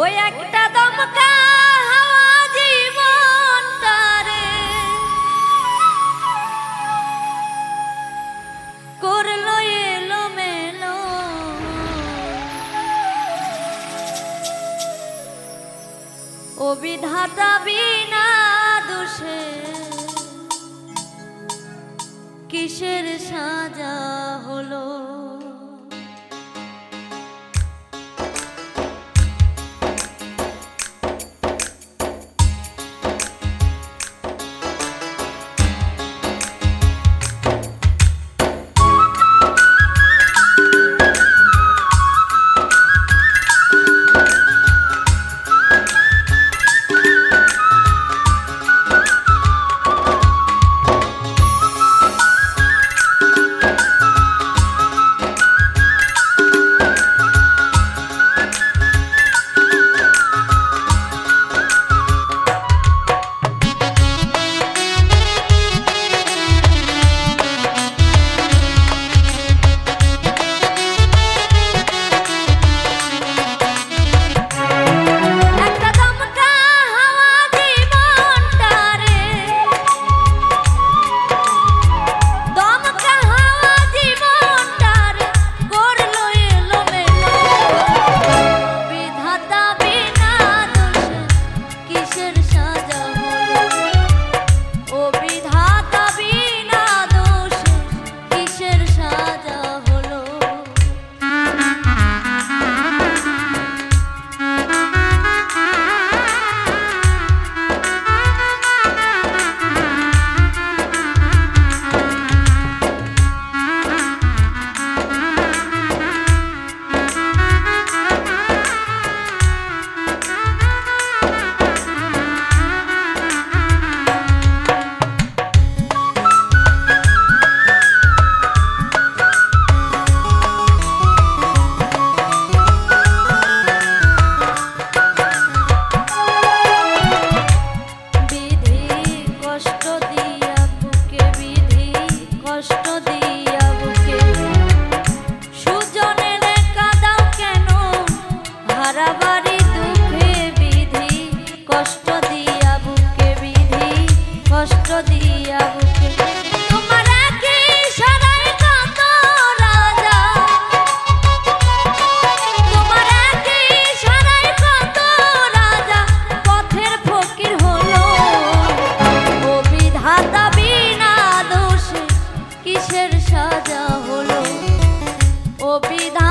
ওই একটা দমকা করল এলো মেলো বিধাতা বিনা দোষে কিসের সাজা হলো? সাজা হলো। ও বিধা